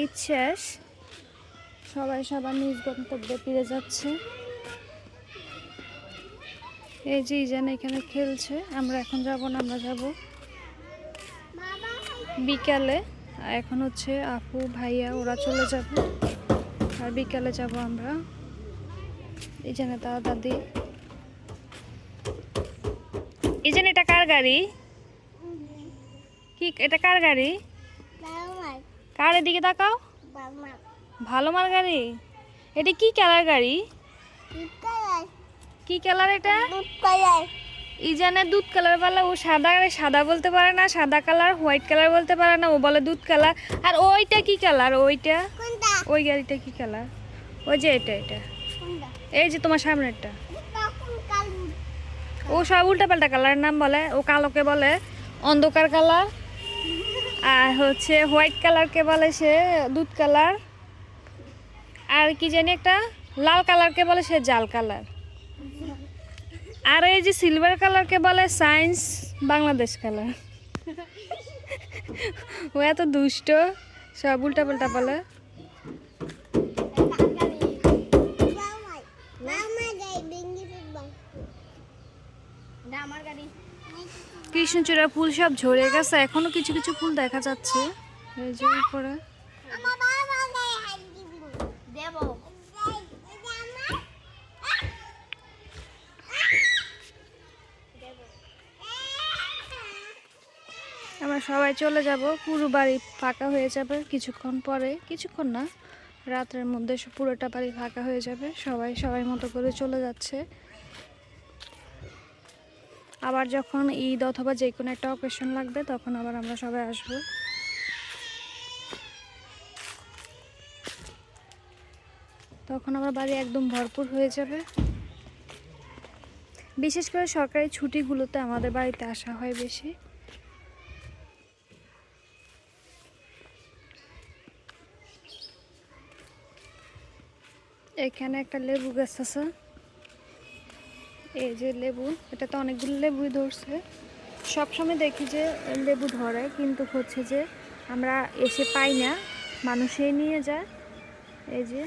ঈদ শেষ সবাই সবার নিজ গন্তব্যে ফিরে যাচ্ছে। এই যে ইজান এখানে খেলছে, আমরা এখন যাব না, আমরা যাব বিকালে। এখন হচ্ছে আপু, ভাইয়া, ওরা চলে যাবে। আর বিকালে যাব আমরা। এই জানে দাদা দাদি এই জানে এটা কার গাড়ি? কি, এটা কার গাড়ি? কার এদিকে তাকাও? ভালো মাল গাড়ি। এটা কি কালার গাড়ি? কি কালার এটা? ইজানের দুধ কালার বলে ও সাদা সাদা বলতে পারে না সাদা কালার হোয়াইট কালার বলতে পারে না ও বলে দুধ কালার। আর ওইটা কি কালার? ওইটা? ওই গাড়িটা কি কালার? ওই যে এটা এটা। এই যে তোমার সামনেরটা। ও সব উল্টা পাল্টা কালারের নাম বলে ও কালোকে বলে অন্ধকার কালার। আর হচ্ছে হোয়াইট কালারকে বলে সে দুধ কালার। আর কি জানি একটা লাল কালারকে বলে সে জাল কালার। আর এই যে সিলভার কালারকে বলে সায়েন্স বাংলাদেশ কালার। ও এত দুষ্ট সব উল্টা পাল্টা বলে কৃষ্ণচূড়ার ফুল সব ঝরে গেছে। এখনও কিছু কিছু ফুল দেখা যাচ্ছে। আমরা সবাই চলে যাব। পুরো বাড়ি ফাঁকা হয়ে যাবে কিছুক্ষণ পরে। কিছুক্ষণ না, রাতের মধ্যে পুরোটা বাড়ি ফাঁকা হয়ে যাবে। সবাই সবাই মতো করে চলে যাচ্ছে। আবার যখন ঈদ অথবা যে কোনো একটা অকেশন লাগবে, তখন আবার আমরা সবাই আসব। তখন আবার বাড়ি একদম ভরপুর হয়ে যাবে। বিশেষ করে সরকারি ছুটিগুলোতে আমাদের বাড়িতে আসা হয় বেশি। এখানে একটা লেবু গাছ আছে। এই যে লেবু, এটা তো অনেকগুলো লেবুই ধরছে। সবসময় দেখি যে লেবু ধরে, কিন্তু হচ্ছে যে আমরা এসে পাই না, মানুষে নিয়ে যায়। এই যে।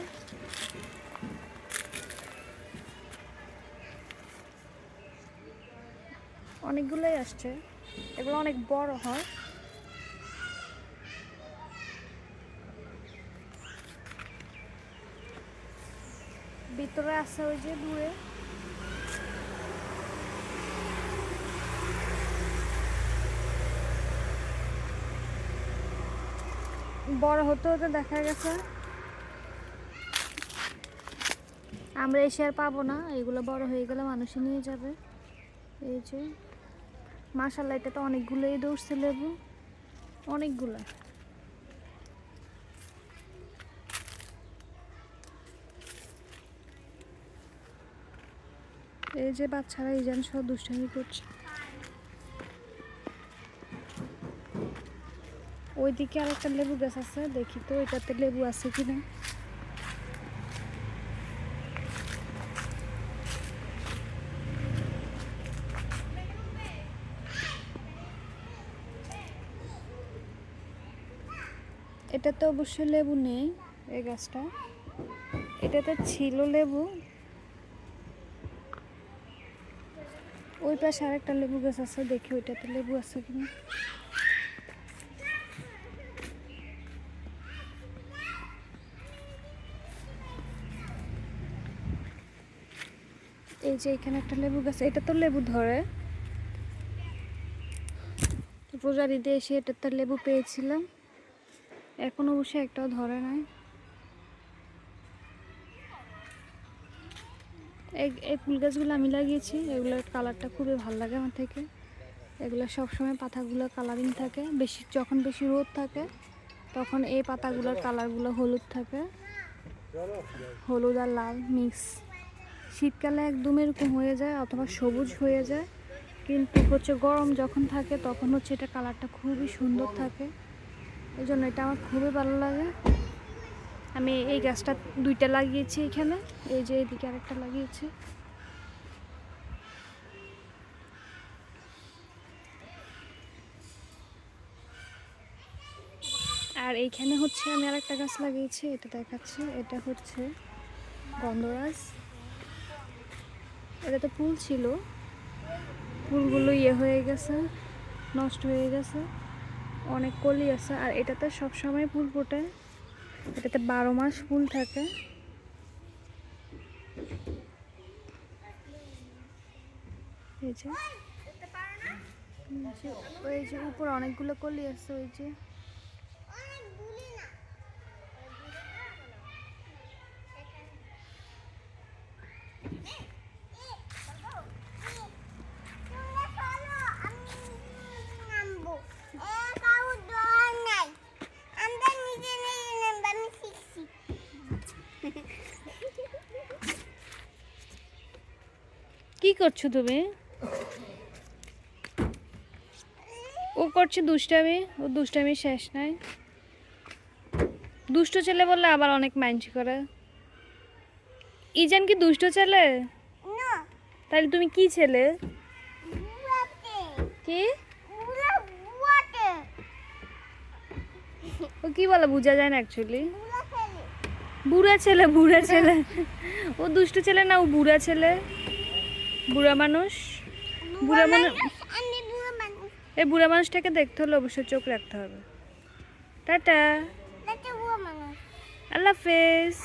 অনেকগুলোই আসছে, এগুলো অনেক বড় হয়। ভিতরে আছে ওই যে দূরে বড় হতে হতে দেখা গেছে। আমরা এসে আর পাবো না, এগুলো বড় হয়ে গেলে মানুষই নিয়ে যাবে। এই যে মাসাল্লাহ এটা তো অনেকগুলোই দৌড়ছে লেবু। অনেকগুলো। এই যে বাচ্চারা, এই যেন সব দুষ্টামি করছে। ওইদিকে আরেকটা লেবু গাছ আছে, দেখি তো এটাতে লেবু আছে কিনা। এটাতে অবশ্যই লেবু নেই, এই গাছটা। এটাতে ছিল লেবু। ওই পাশে আরেকটা লেবু গাছ আছে, দেখি ওইটাতে লেবু আছে কিনা। এই যে এখানে একটা লেবু গাছ, এটা তো লেবু ধরে। পূজার ঈদে এসে এটা তো লেবু পেয়েছিলাম। এখন অবশ্যই একটাও ধরে নাই। এই ফুল গাছগুলো আমি লাগিয়েছি, এগুলোর কালারটা খুবই ভালো লাগে আমার থেকে। এগুলো সবসময় পাতাগুলো কালারিং থাকে, বেশি, যখন বেশি রোদ থাকে, তখন এই পাতাগুলোর কালারগুলো হলুদ থাকে। হলুদ আর লাল মিক্স। শীতকালে একদম এরকম হয়ে যায় অথবা সবুজ হয়ে যায়। কিন্তু হচ্ছে গরম যখন থাকে তখন হচ্ছে এটা কালারটা খুবই সুন্দর থাকে। এই জন্য এটা আমার খুবই ভালো লাগে। আমি এই গাছটা দুইটা লাগিয়েছি এখানে, এই যে এদিকে আরেকটা লাগিয়েছি। আর এইখানে হচ্ছে আমি আর একটা গাছ লাগিয়েছি, এটা দেখাচ্ছি, এটা হচ্ছে গন্ধরাজ। এটা তো ফুল ছিল। ফুলগুলো ইয়ে হয়ে গেছে, নষ্ট হয়ে গেছে। অনেক কলি আছে, আর এটাতে সবসময় ফুল ফোটে। এটাতে বারো মাস ফুল থাকে। এই যে ওই যে উপরে অনেকগুলো কলি আছে, ওই যে। কি করছ তুমি? ও করছে দুষ্টামি ও দুষ্টামি শেষ নাই। দুষ্ট ছেলে বললে আবার অনেক মাইন্ড করে। ইজান কি দুষ্ট ছেলে? তাহলে তুমি কি ছেলে? কি? ও কি বলে বোঝা যায় না অ্যাকচুয়ালি বুড়া ছেলে বুড়া ছেলে। ও দুষ্ট ছেলে না ও বুড়া ছেলে। বুড়া মানুষ? বুড়া মানুষ এই বুড়া মানুষটাকে দেখতে হলে অবশ্যই চোখ রাখতে হবে। টাটা। আল্লাহ হাফেজ।